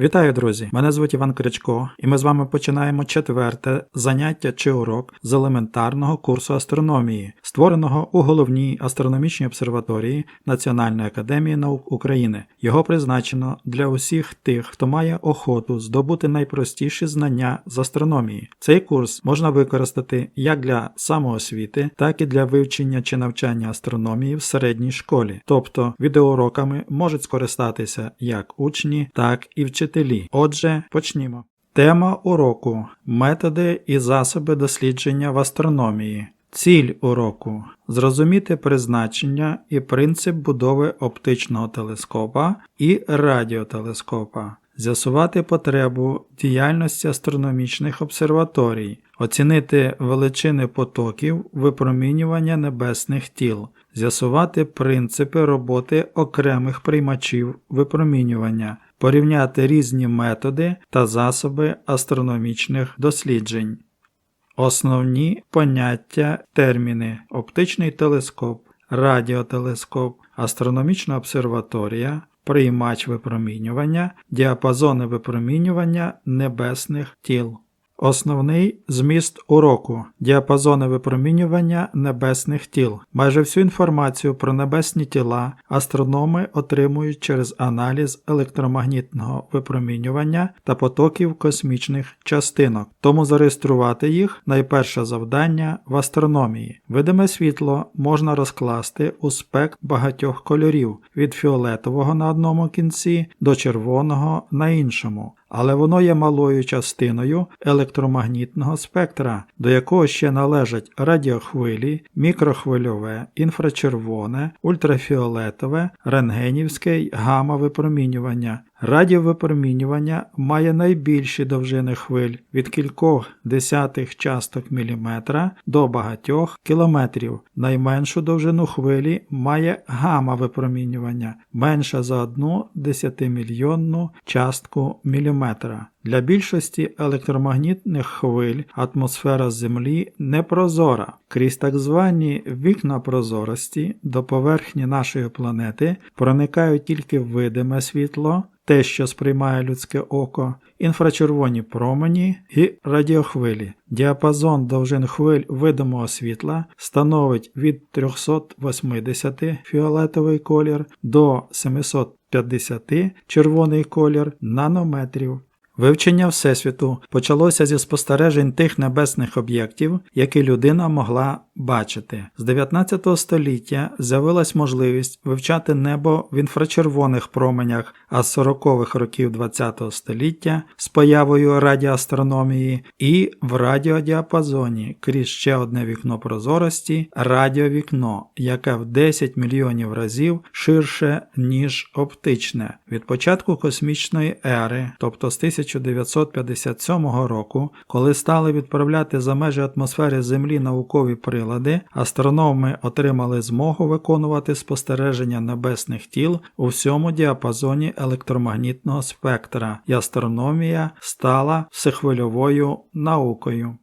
Вітаю, друзі! Мене звуть Іван Крячко, і ми з вами починаємо четверте заняття чи урок з елементарного курсу астрономії, створеного у головній астрономічній обсерваторії Національної академії наук України. Його призначено для усіх тих, хто має охоту здобути найпростіші знання з астрономії. Цей курс можна використати як для самоосвіти, так і для вивчення чи навчання астрономії в середній школі. Тобто відеоуроками можуть скористатися як учні, так і вчителі. Отже, почнімо. Тема уроку методи і засоби дослідження в астрономії. Ціль уроку зрозуміти призначення і принцип будови оптичного телескопа і радіотелескопа, з'ясувати потребу діяльності астрономічних обсерваторій, оцінити величини потоків випромінювання небесних тіл, з'ясувати принципи роботи окремих приймачів випромінювання, порівняти різні методи та засоби астрономічних досліджень. Основні поняття терміни оптичний телескоп, радіотелескоп, астрономічна обсерваторія, приймач випромінювання, діапазони випромінювання небесних тіл. Основний зміст уроку діапазони випромінювання небесних тіл. Майже всю інформацію про небесні тіла астрономи отримують через аналіз електромагнітного випромінювання та потоків космічних частинок, тому зареєструвати їх найперше завдання в астрономії. Видиме світло можна розкласти у спект багатьох кольорів від фіолетового на одному кінці до червоного на іншому але воно є малою частиною електромагнітного спектра, до якого ще належать радіохвилі, мікрохвильове, інфрачервоне, ультрафіолетове, рентгенівське й гамма-випромінювання. Радіовипромінювання має найбільші довжини хвиль від кількох десятих часток міліметра до багатьох кілометрів. Найменшу довжину хвилі має гама випромінювання менша за одну десятимільйонну частку міліметра. Для більшості електромагнітних хвиль атмосфера Землі непрозора. Крізь так звані вікна прозорості до поверхні нашої планети проникають тільки видиме світло, те, що сприймає людське око, інфрачервоні промені і радіохвилі. Діапазон довжин хвиль видимого світла становить від 380 фіолетовий колір до 750 червоний колір нанометрів. Вивчення Всесвіту почалося зі спостережень тих небесних об'єктів, які людина могла бачити. З 19 століття з'явилась можливість вивчати небо в інфрачервоних променях, а з 40-х років ХХ століття з появою радіоастрономії і в радіодіапазоні крізь ще одне вікно прозорості радіовікно, яке в 10 мільйонів разів ширше, ніж оптичне. Від початку космічної ери, тобто з 1957 року, коли стали відправляти за межі атмосфери Землі наукові прилади, астрономи отримали змогу виконувати спостереження небесних тіл у всьому діапазоні електромагнітного спектра, і астрономія стала всехвильовою наукою.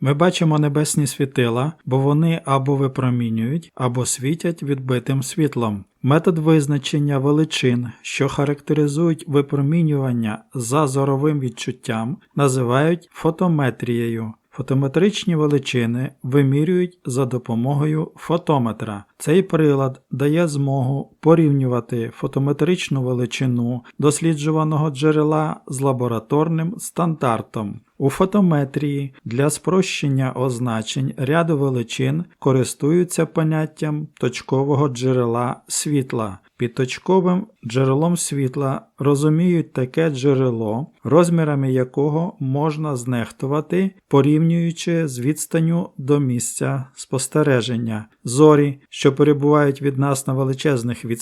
Ми бачимо небесні світила, бо вони або випромінюють, або світять відбитим світлом. Метод визначення величин, що характеризують випромінювання за зоровим відчуттям, називають фотометрією. Фотометричні величини вимірюють за допомогою фотометра. Цей прилад дає змогу порівнювати фотометричну величину досліджуваного джерела з лабораторним стандартом. У фотометрії для спрощення означень ряду величин користуються поняттям точкового джерела світла. Під точковим джерелом світла розуміють таке джерело, розмірами якого можна знехтувати, порівнюючи з відстанню до місця спостереження. Зорі, що перебувають від нас на величезних відстанях,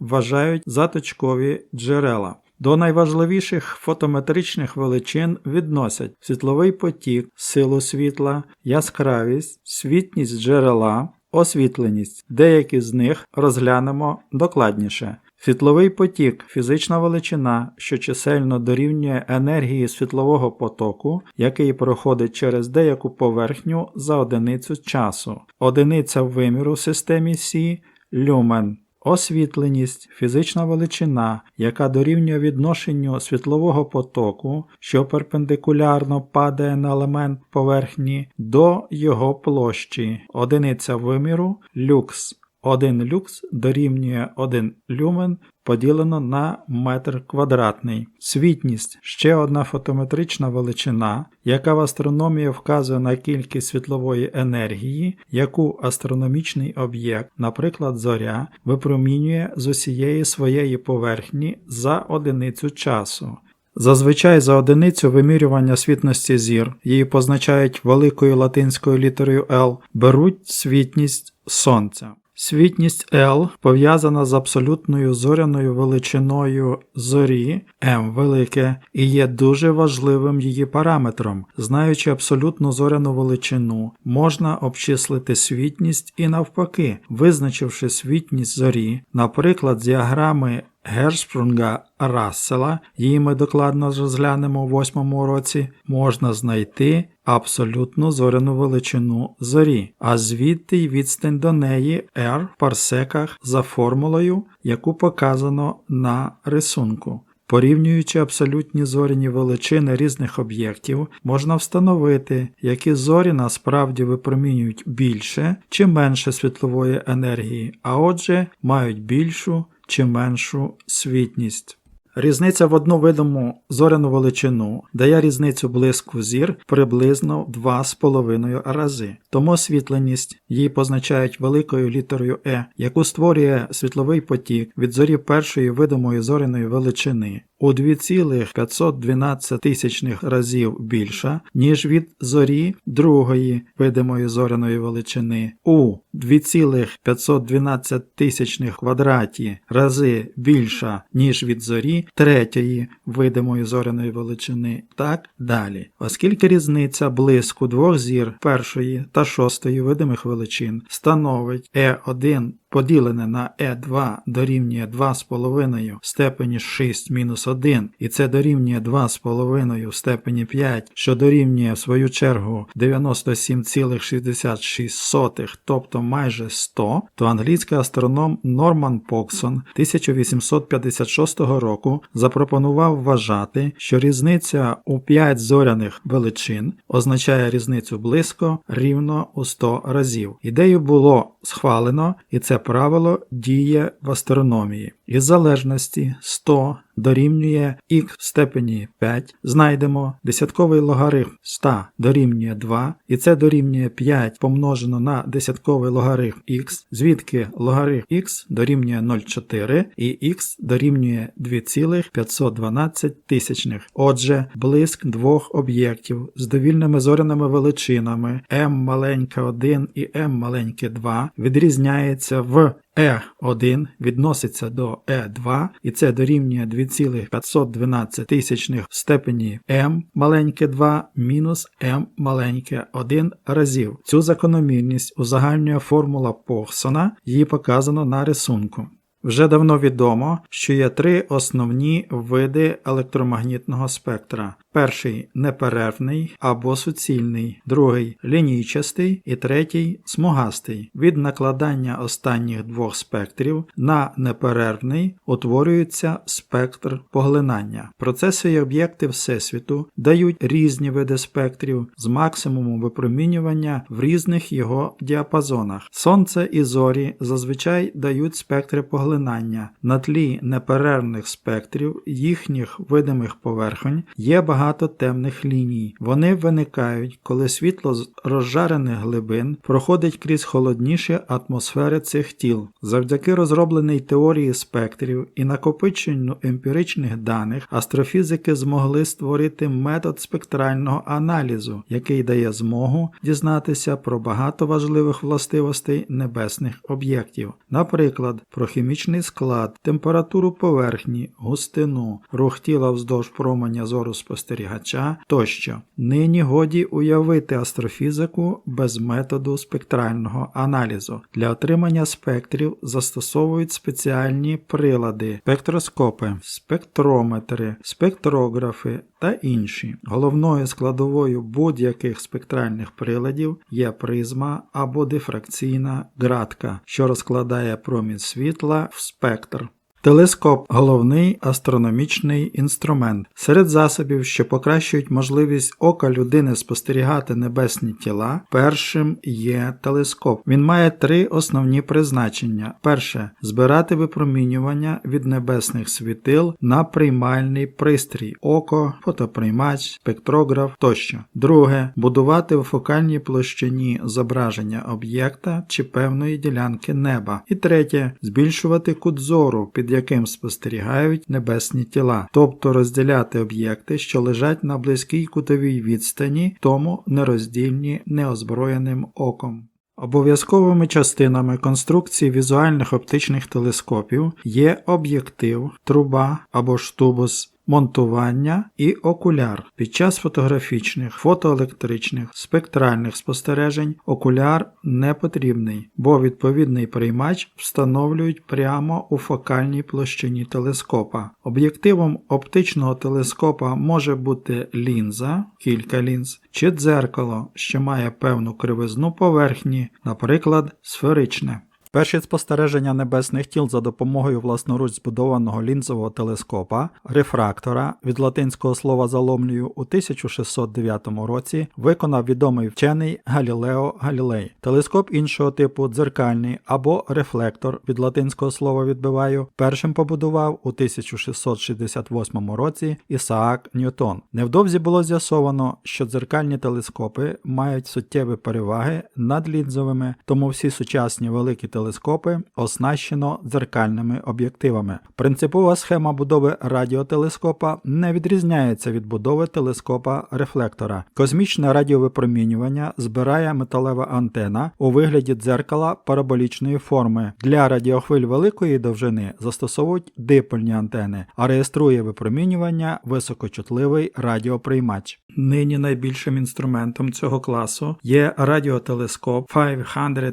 вважають за точкові джерела. До найважливіших фотометричних величин відносять світловий потік, силу світла, яскравість, світність джерела, освітленість. Деякі з них розглянемо докладніше. Світловий потік фізична величина, що чисельно дорівнює енергії світлового потоку, який проходить через деяку поверхню за одиницю часу. Одиниця виміру в системі Сі люмен. Освітленість фізична величина, яка дорівнює відношенню світлового потоку, що перпендикулярно падає на елемент поверхні, до його площі. Одиниця виміру люкс. 1 люкс дорівнює 1 люмен поділено на метр квадратний. Світність ще одна фотометрична величина, яка в астрономії вказує на кількість світлової енергії, яку астрономічний об'єкт, наприклад, зоря, випромінює з усієї своєї поверхні за одиницю часу. Зазвичай за одиницю вимірювання світності зір, її позначають великою латинською літерою L, беруть світність Сонця. Світність L пов'язана з абсолютною зоряною величиною зорі m велике і є дуже важливим її параметром. Знаючи абсолютну зоряну величину, можна обчислити світність і навпаки, визначивши світність зорі, наприклад, з діаграми Гершпрунга Рассела, її ми докладно розглянемо у восьмому році, можна знайти абсолютну зоряну величину зорі, а звідти й відстань до неї R в парсеках за формулою, яку показано на рисунку. Порівнюючи абсолютні зоряні величини різних об'єктів, можна встановити, які зорі насправді випромінюють більше чи менше світлової енергії, а отже мають більшу чи меншу світність. Різниця в одну видиму зоряну величину дає різницю блиску зір приблизно 2,5 рази. Тому освітленість її позначають великою літерою Е, яку створює світловий потік від зорі першої видимої зоряної величини у 2,512 тисячних разів більша, ніж від зорі другої видимої зоряної величини, у 2,512 тисячних квадраті рази більша, ніж від зорі третьої видимої зоряної величини, так далі. Оскільки різниця блиску двох зір першої та шостої видимих величин становить Е1 поділене на e2 дорівнює 2,5 в степені 6 мінус 1, і це дорівнює 2,5 в степені 5, що дорівнює в свою чергу 97,66, тобто майже 100, то англійський астроном Норман Поксон 1856 року запропонував вважати, що різниця у 5 зоряних величин означає різницю близько рівно у 100 разів. Ідею було схвалено, і це правило діє в астрономії. Із залежності 100 дорівнює х в степені 5, знайдемо десятковий логарифм 100 дорівнює 2, і це дорівнює 5 помножено на десятковий логарифм х, звідки логарифм х дорівнює 0,4 і х дорівнює 2,512 тисячних. Отже, блиск двох об'єктів з довільними зоряними величинами m маленьке 1 і m маленьке 2 відрізняється в E1 відноситься до E2, і це дорівнює 2,512 тисячних в степені m маленьке 2 мінус m маленьке 1 разів. Цю закономірність узагальнює формула Похсона, її показано на рисунку. Вже давно відомо, що є три основні види електромагнітного спектра. Перший неперервний або суцільний, другий лінійчастий і третій смугастий. Від накладання останніх двох спектрів на неперервний утворюється спектр поглинання. Процеси і об'єкти Всесвіту дають різні види спектрів з максимумом випромінювання в різних його діапазонах. Сонце і зорі зазвичай дають спектри поглинання. На тлі неперервних спектрів їхніх видимих поверхонь є багато багато темних ліній. Вони виникають, коли світло з розжарених глибин проходить крізь холодніші атмосфери цих тіл. Завдяки розробленій теорії спектрів і накопиченню емпіричних даних астрофізики змогли створити метод спектрального аналізу, який дає змогу дізнатися про багато важливих властивостей небесних об'єктів, наприклад, про хімічний склад, температуру поверхні, густину, рух тіла вздовж променя зору спостерігання спостерігача тощо. Нині годі уявити астрофізику без методу спектрального аналізу. Для отримання спектрів застосовують спеціальні прилади, спектроскопи, спектрометри, спектрографи та інші. Головною складовою будь-яких спектральних приладів є призма або дифракційна ґратка, що розкладає промінь світла в спектр. Телескоп головний астрономічний інструмент. Серед засобів, що покращують можливість ока людини спостерігати небесні тіла, першим є телескоп. Він має три основні призначення: перше збирати випромінювання від небесних світил на приймальний пристрій, око, фотоприймач, спектрограф тощо. Друге будувати в фокальній площині зображення об'єкта чи певної ділянки неба. І третє збільшувати кут зору, під яким спостерігають небесні тіла, тобто розділяти об'єкти, що лежать на близькій кутовій відстані, тому нероздільні неозброєним оком. Обов'язковими частинами конструкції візуальних оптичних телескопів є об'єктив, труба або ж тубус, монтування і окуляр. Під час фотографічних, фотоелектричних, спектральних спостережень окуляр не потрібний, бо відповідний приймач встановлюють прямо у фокальній площині телескопа. Об'єктивом оптичного телескопа може бути лінза, кілька лінз, чи дзеркало, що має певну кривизну поверхні, наприклад, сферичне. Перші спостереження небесних тіл за допомогою власноруч збудованого лінзового телескопа, рефрактора від латинського слова заломлюю у 1609 році виконав відомий вчений Галілео Галілей. Телескоп іншого типу дзеркальний або рефлектор від латинського слова відбиваю першим побудував у 1668 році Ісаак Ньютон. Невдовзі було з'ясовано, що дзеркальні телескопи мають суттєві переваги над лінзовими, тому всі сучасні великі телескопи телескопи оснащено дзеркальними об'єктивами. Принципова схема будови радіотелескопа не відрізняється від будови телескопа рефлектора. Космічне радіовипромінювання збирає металева антена у вигляді дзеркала параболічної форми. Для радіохвиль великої довжини застосовують дипольні антени, а реєструє випромінювання високочутливий радіоприймач. Нині найбільшим інструментом цього класу є радіотелескоп 500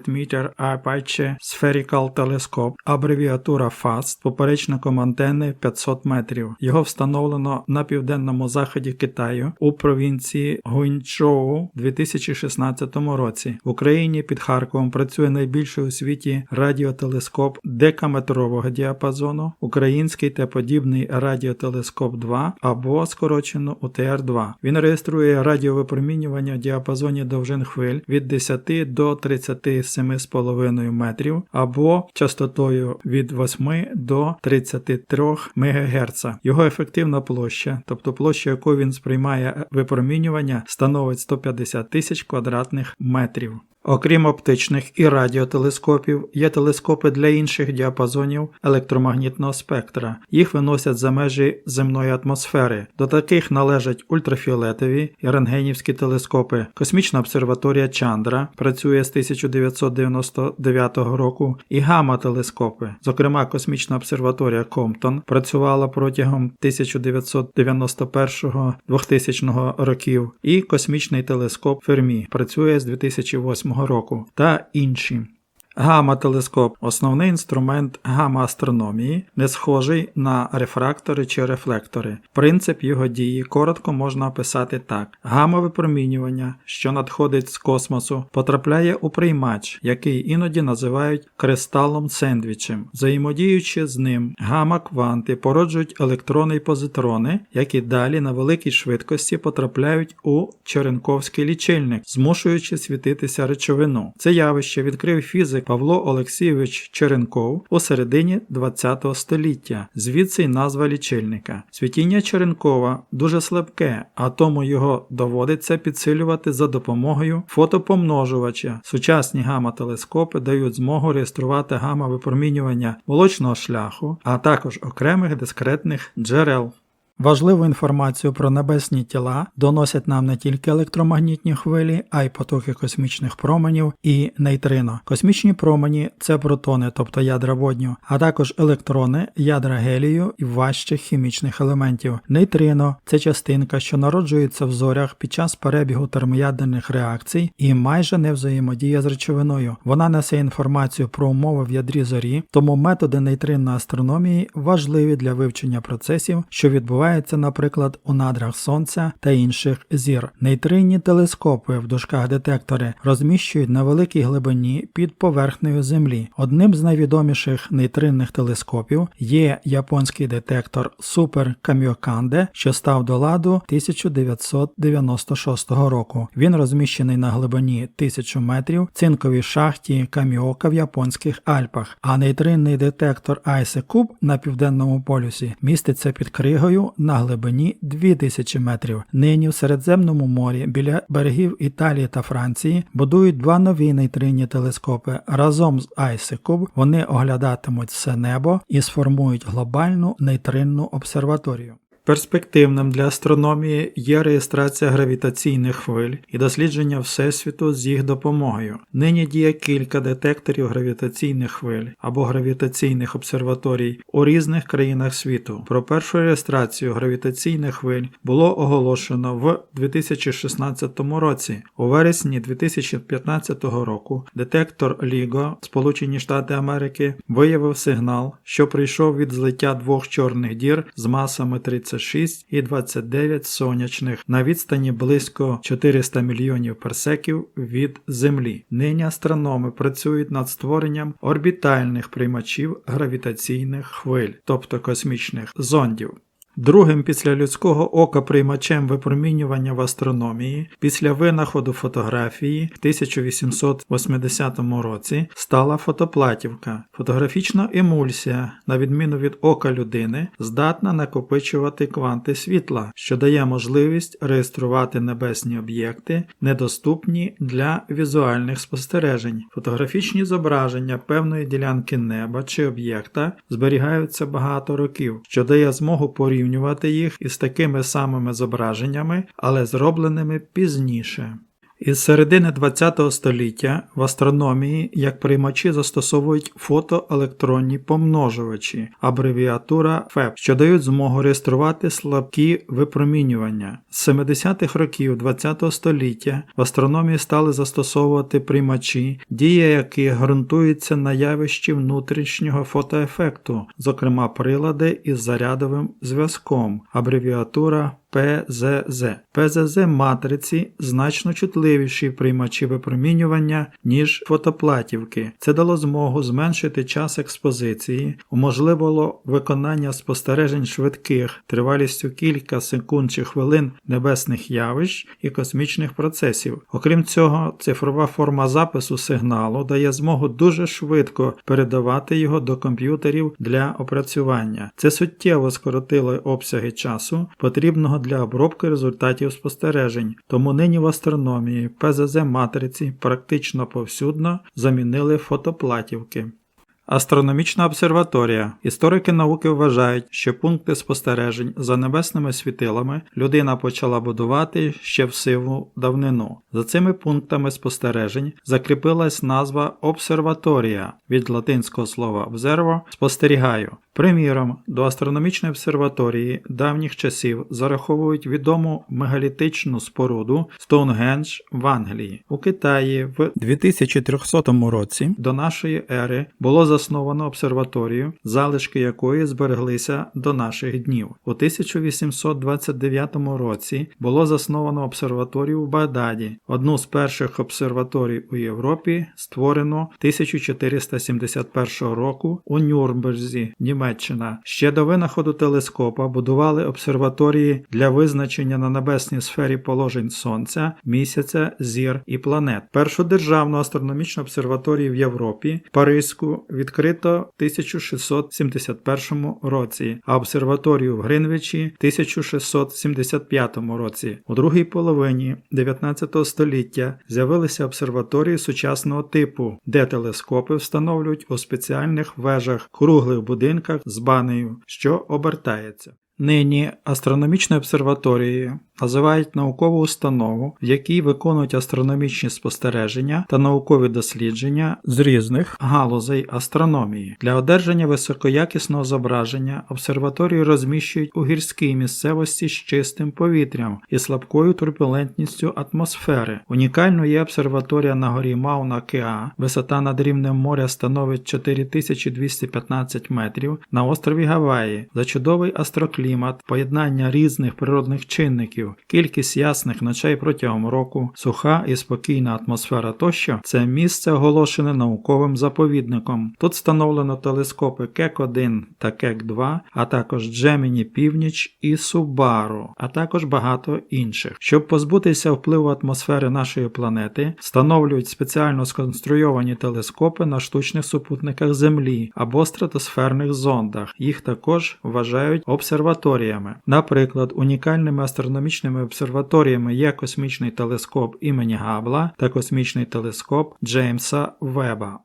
Meter Aperture Spherical Telescope, абревіатура FAST, поперечником антени 500 метрів. Його встановлено на південному заході Китаю у провінції Гуйнчжоу у 2016 році. В Україні під Харковом працює найбільший у світі радіотелескоп декаметрового діапазону, український та подібний радіотелескоп 2 або скорочено УТР-2. Він реєструє радіовипромінювання в діапазоні довжин хвиль від 10 до 37,5 метрів або частотою від 8 до 33 МГц. Його ефективна площа, тобто площа, яку він сприймає випромінювання, становить 150 тисяч квадратних метрів. Окрім оптичних і радіотелескопів, є телескопи для інших діапазонів електромагнітного спектра. Їх виносять за межі земної атмосфери. До таких належать ультрафіолетові і рентгенівські телескопи. Космічна обсерваторія Чандра працює з 1999 року, і гамма-телескопи. Зокрема, космічна обсерваторія Комптон працювала протягом 1991-2000 років, і космічний телескоп Фермі працює з 2008 року та інші. Гамма-телескоп основний інструмент гамма-астрономії, не схожий на рефрактори чи рефлектори. Принцип його дії коротко можна описати так: гамма-випромінювання, що надходить з космосу, потрапляє у приймач, який іноді називають кристалом сендвічем. Взаємодіючи з ним, гамма-кванти породжують електрони і позитрони, які далі на великій швидкості потрапляють у черенковський лічильник, змушуючи світитися речовину. Це явище відкрив фізик Павло Олексійович Черенков у середині ХХ століття, звідси й назва лічильника. Світіння Черенкова дуже слабке, а тому його доводиться підсилювати за допомогою фотопомножувача. Сучасні гамма-телескопи дають змогу реєструвати гамма-випромінювання молочного шляху, а також окремих дискретних джерел. Важливу інформацію про небесні тіла доносять нам не тільки електромагнітні хвилі, а й потоки космічних променів і нейтрино. Космічні промені це протони, тобто ядра водню, а також електрони, ядра гелію і важчих хімічних елементів. Нейтрино це частинка, що народжується в зорях під час перебігу термоядерних реакцій і майже не взаємодіє з речовиною. Вона несе інформацію про умови в ядрі зорі, тому методи нейтринної астрономії важливі для вивчення процесів, що відбуваються, наприклад, у надрах Сонця та інших зір. Нейтринні телескопи в дужках детектори розміщують на великій глибині під поверхнею Землі. Одним з найвідоміших нейтринних телескопів є японський детектор Супер Каміоканде, що став до ладу 1996 року. Він розміщений на глибині 1000 метрів цинковій шахті Каміока в японських Альпах, а нейтринний детектор Айсекуб на південному полюсі міститься під кригою на глибині 2000 метрів. Нині в Середземному морі біля берегів Італії та Франції будують два нові нейтринні телескопи. Разом з Айсикуб вони оглядатимуть все небо і сформують глобальну нейтринну обсерваторію. Перспективним для астрономії є реєстрація гравітаційних хвиль і дослідження Всесвіту з їх допомогою. Нині діє кілька детекторів гравітаційних хвиль або гравітаційних обсерваторій у різних країнах світу. Про першу реєстрацію гравітаційних хвиль було оголошено в 2016 році. У вересні 2015 року детектор LIGO, Сполучені Штати Америки, виявив сигнал, що прийшов від злиття двох чорних дір з масами 36 і 29 сонячних на відстані близько 400 мільйонів парсеків від Землі. Нині астрономи працюють над створенням орбітальних приймачів гравітаційних хвиль, тобто космічних зондів. Другим після людського ока приймачем випромінювання в астрономії після винаходу фотографії в 1880 році стала фотоплатівка. Фотографічна емульсія, на відміну від ока людини, здатна накопичувати кванти світла, що дає можливість реєструвати небесні об'єкти, недоступні для візуальних спостережень. Фотографічні зображення певної ділянки неба чи об'єкта зберігаються багато років, що дає змогу порівнювати порівнювати їх із такими самими зображеннями, але зробленими пізніше. Із середини ХХ століття в астрономії як приймачі застосовують фотоелектронні помножувачі, абревіатура ФЕП, що дають змогу реєструвати слабкі випромінювання. З 70-х років ХХ століття в астрономії стали застосовувати приймачі, дія яких ґрунтується на явищі внутрішнього фотоефекту, зокрема прилади із зарядовим зв'язком, абревіатура ПЗЗ. ПЗЗ матриці значно чутливіші приймачі випромінювання, ніж фотоплатівки. Це дало змогу зменшити час експозиції, уможливило виконання спостережень швидких тривалістю кілька секунд чи хвилин небесних явищ і космічних процесів. Окрім цього, цифрова форма запису сигналу дає змогу дуже швидко передавати його до комп'ютерів для опрацювання. Це суттєво скоротило обсяги часу, потрібного для обробки результатів спостережень, тому нині в астрономії ПЗЗ матриці практично повсюдно замінили фотоплатівки. Астрономічна обсерваторія. Історики науки вважають, що пункти спостережень за небесними світилами людина почала будувати ще в сиву давнину. За цими пунктами спостережень закріпилась назва обсерваторія від латинського слова observo – спостерігаю. Приміром, до астрономічної обсерваторії давніх часів зараховують відому мегалітичну споруду Стоунгендж в Англії. У Китаї в 2300 році до нашої ери було засновано обсерваторію, залишки якої збереглися до наших днів. У 1829 році було засновано обсерваторію в Багдаді. Одну з перших обсерваторій у Європі створено 1471 року у Нюрнберзі, Німеччина. Ще до винаходу телескопа будували обсерваторії для визначення на небесній сфері положень Сонця, місяця, зір і планет. Першу державну астрономічну обсерваторію в Європі, Паризьку, відкрито в 1671 році, а обсерваторію в Гринвічі в 1675 році. У другій половині 19 століття з'явилися обсерваторії сучасного типу, де телескопи встановлюють у спеціальних вежах круглих будинках з банею, що обертається. Нині астрономічною обсерваторією називають наукову установу, в якій виконують астрономічні спостереження та наукові дослідження з різних галузей астрономії. Для одержання високоякісного зображення обсерваторію розміщують у гірській місцевості з чистим повітрям і слабкою турбулентністю атмосфери. Унікальною є обсерваторія на горі Мауна Кеа, висота над рівнем моря становить 4215 метрів на острові Гаваї, за чудовий астроклімат, поєднання різних природних чинників, кількість ясних ночей протягом року, суха і спокійна атмосфера тощо це місце оголошене науковим заповідником. Тут встановлено телескопи Кек-1 та Кек-2, а також Джеміні Північ і Субару, а також багато інших. Щоб позбутися впливу атмосфери нашої планети, встановлюють спеціально сконструйовані телескопи на штучних супутниках Землі або стратосферних зондах. Їх також вважають обсерваторіями. Наприклад, унікальними астрономічними обсерваторіями є космічний телескоп імені Габла та космічний телескоп Джеймса Веба.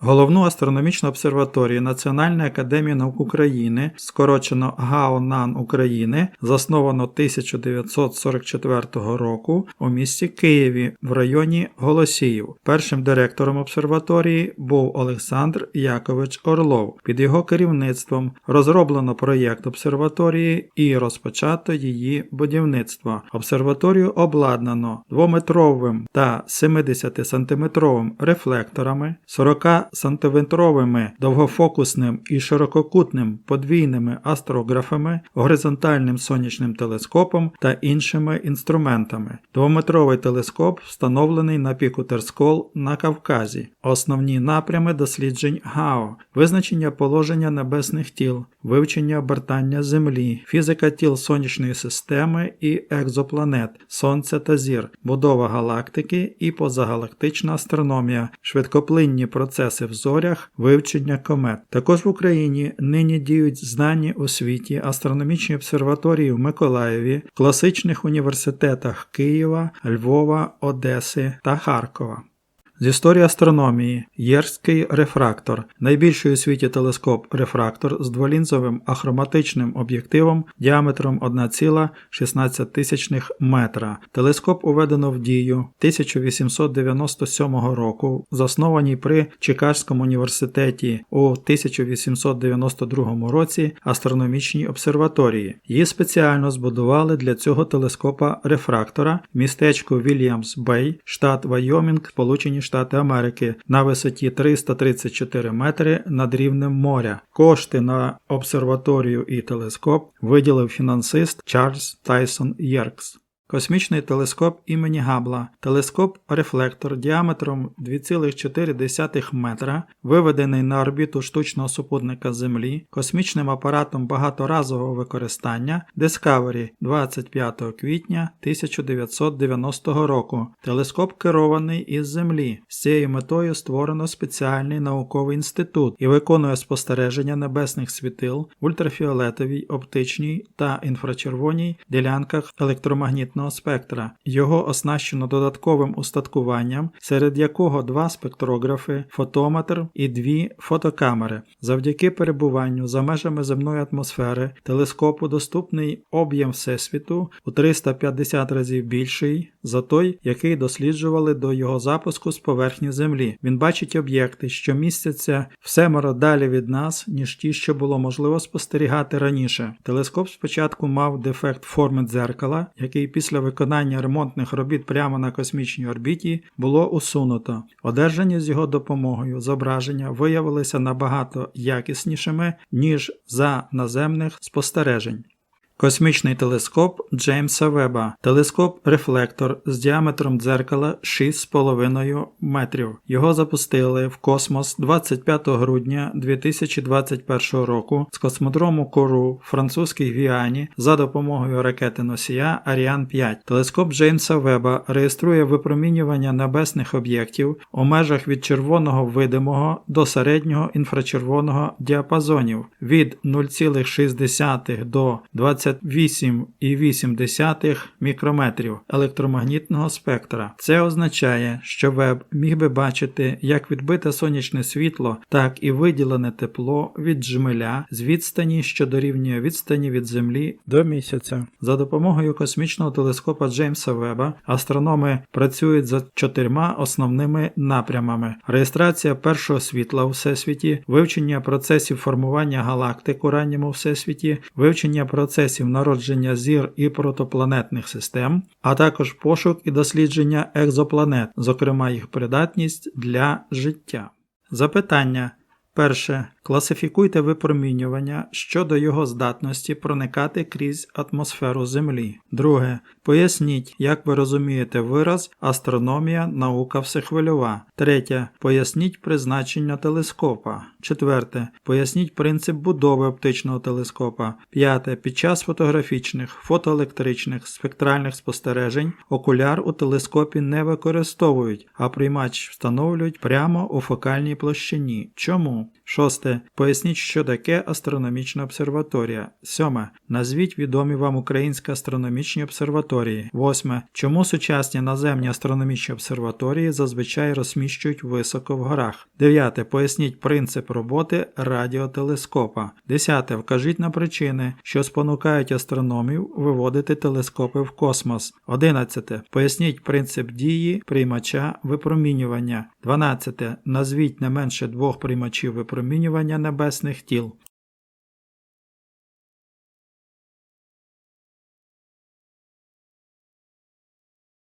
Головну астрономічну обсерваторію Національної академії наук України, скорочено ГАО-НАН України, засновано 1944 року у місті Києві в районі Голосіїв. Першим директором обсерваторії був Олександр Якович Орлов. Під його керівництвом розроблено проєкт обсерваторії і розпочато її будівництво. Обсерваторію обладнано двометровим та 70-сантиметровим рефлекторами, 40 сантиметровими довгофокусним і ширококутним подвійними астрографами, горизонтальним сонячним телескопом та іншими інструментами. Двометровий телескоп встановлений на піку Терскол на Кавказі. Основні напрями досліджень ГАО, визначення положення небесних тіл, вивчення обертання Землі, фізика тіл сонячної системи і екзопланет, Сонця та зір, будова галактики і позагалактична астрономія, швидкоплинні процеси в зорях, вивчення комет. Також в Україні нині діють знані у світі астрономічні обсерваторії в Миколаєві, класичних університетах Києва, Львова, Одеси та Харкова. З історії астрономії Єрський рефрактор найбільший у світі телескоп-рефрактор з дволінзовим ахроматичним об'єктивом діаметром 1,16 метра. Телескоп уведено в дію 1897 року, заснованій при Чикагському університеті у 1892 році астрономічній обсерваторії. Її спеціально збудували для цього телескопа рефрактора в містечку Вільямс Бей, штат Вайомінг, Сполучені Штати Америки на висоті 334 метри над рівнем моря. Кошти на обсерваторію і телескоп виділив фінансист Чарльз Тайсон Єркс. Космічний телескоп імені Габла, телескоп-рефлектор діаметром 2,4 метра, виведений на орбіту штучного супутника Землі, космічним апаратом багаторазового використання Discovery 25 квітня 1990 року. Телескоп керований із Землі. З цією метою створено спеціальний науковий інститут і виконує спостереження небесних світил в ультрафіолетовій, оптичній та інфрачервоній ділянках електромагнітного спектра. Його оснащено додатковим устаткуванням, серед якого два спектрографи, фотометр і дві фотокамери. Завдяки перебуванню за межами земної атмосфери телескопу доступний об'єм Всесвіту у 350 разів більший за той, який досліджували до його запуску з поверхні Землі. Він бачить об'єкти, що містяться всемеро далі від нас, ніж ті, що було можливо спостерігати раніше. Телескоп спочатку мав дефект форми дзеркала, який після виконання ремонтних робіт прямо на космічній орбіті було усунуто. Одержані з його допомогою зображення виявилися набагато якіснішими, ніж за наземних спостережень. Космічний телескоп Джеймса Веба. Телескоп-рефлектор з діаметром дзеркала 6,5 метрів. Його запустили в космос 25 грудня 2021 року з космодрому Кору в французькій Гвіані за допомогою ракети носія Аріан 5. Телескоп Джеймса Веба реєструє випромінювання небесних об'єктів у межах від червоного видимого до середнього інфрачервоного діапазонів від 0,6 до 20 28,8 мікрометрів електромагнітного спектра. Це означає, що веб міг би бачити як відбите сонячне світло, так і виділене тепло від джмеля з відстані, що дорівнює відстані від Землі до місяця. За допомогою космічного телескопа Джеймса Веба астрономи працюють за чотирма основними напрямами: реєстрація першого світла у всесвіті, вивчення процесів формування галактик у ранньому всесвіті, вивчення процесів народження зір і протопланетних систем, а також пошук і дослідження екзопланет, зокрема їх придатність для життя. Запитання. Перше. Класифікуйте випромінювання щодо його здатності проникати крізь атмосферу Землі. Друге. Поясніть, як ви розумієте вираз астрономія, наука всехвильова. Третє. Поясніть призначення телескопа. Четверте. Поясніть принцип будови оптичного телескопа. П'яте. Під час фотографічних, фотоелектричних, спектральних спостережень окуляр у телескопі не використовують, а приймач встановлюють прямо у фокальній площині. Чому? Шосте. Поясніть, що таке астрономічна обсерваторія. Сьоме. Назвіть відомі вам українські астрономічні обсерваторії. Восьме. Чому сучасні наземні астрономічні обсерваторії зазвичай розміщують високо в горах? Дев'яте. Поясніть принцип роботи радіотелескопа. Десяте. Вкажіть на причини, що спонукають астрономів виводити телескопи в космос. Одинадцяте. Поясніть принцип дії приймача випромінювання. Дванадцяте. Назвіть не менше двох приймачів випромінювання небесних тіл.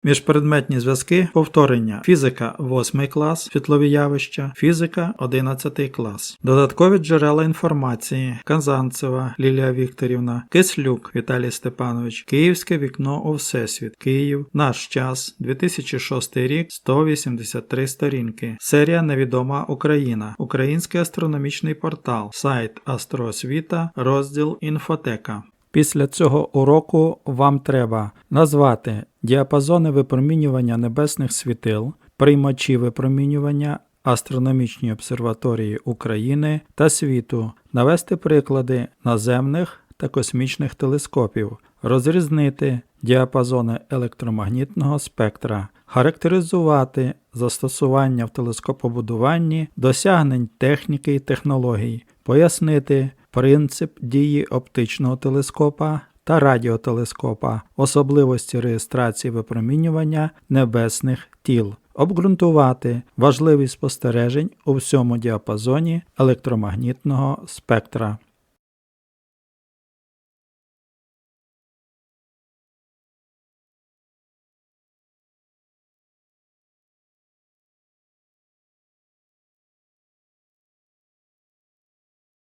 Міжпредметні зв'язки повторення. Фізика 8 клас, світлові явища, фізика 11 клас. Додаткові джерела інформації. Казанцева Лілія Вікторівна, Кислюк Віталій Степанович, Київське вікно у Всесвіт, Київ, Наш час, 2006 рік, 183 сторінки. Серія Невідома Україна, Український астрономічний портал, сайт Астроосвіта, розділ Інфотека. Після цього уроку вам треба назвати діапазони випромінювання небесних світил, приймачі випромінювання астрономічні обсерваторії України та світу, навести приклади наземних та космічних телескопів, розрізнити діапазони електромагнітного спектра, характеризувати застосування в телескопобудуванні досягнень техніки і технологій, пояснити принцип дії оптичного телескопа та радіотелескопа, особливості реєстрації випромінювання небесних тіл, обґрунтувати важливість спостережень у всьому діапазоні електромагнітного спектра.